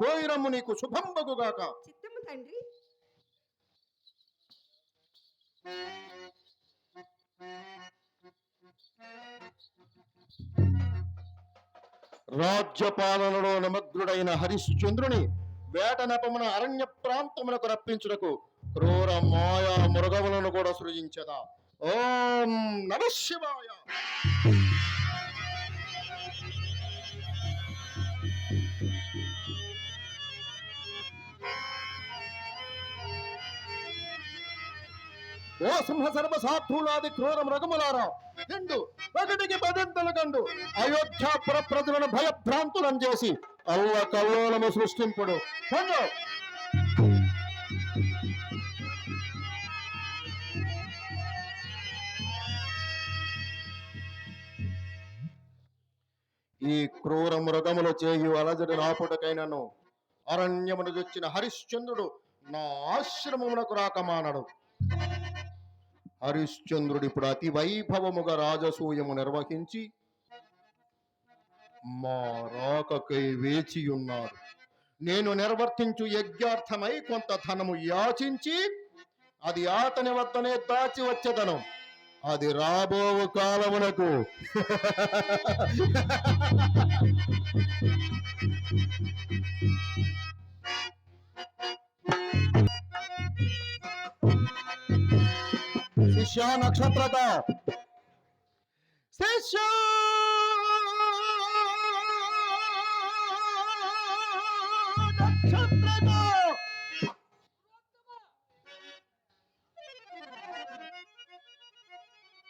పోయిరమ్ము నీకు శుభంబగుగాక చిత్తము తండ్రి. రాజ్యపాలనలో నిమగ్నుడైన హరిశ్చంద్రుని వేట నెపమున అరణ్య ప్రాంతమునకు రప్పించుటకు క్రూర మాయా మృగములను కూడా సృజించదా. ఓం నమ శివాయ. ఓ సింహ సర్వ సాధులాది క్రూర మృగములారా ఎండు ఒకటికి పదంతలు కండు అయోధ్యాపుర ప్రజలను భయభ్రాంతులను చేసి అల్ల కల్లోలము సృష్టింపుడు ఈ క్రూర మృగములు చేయు అలజడి నాపుటకైనను అరణ్యమును తెచ్చిన హరిశ్చంద్రుడు నా ఆశ్రమమునకు రాకమానడు హరిశ్చంద్రుడు ఇప్పుడు అతి వైభవముగా రాజసూయము నిర్వహించి మా రాకకై వేచి ఉన్నారు నేను నిర్వర్తించు యజ్ఞార్థమై కొంత ధనము యాచించి అది అతని వద్దనే దాచి వచ్చేదనం. అది రాబో కాలమునకు. శిష్య నక్షత్రత. శిష్య! నక్షత్రత!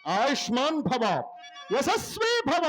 ಆಯುಷ್ಮಾನ್ ಭವ ಯಶಸ್ವಿ ಭವ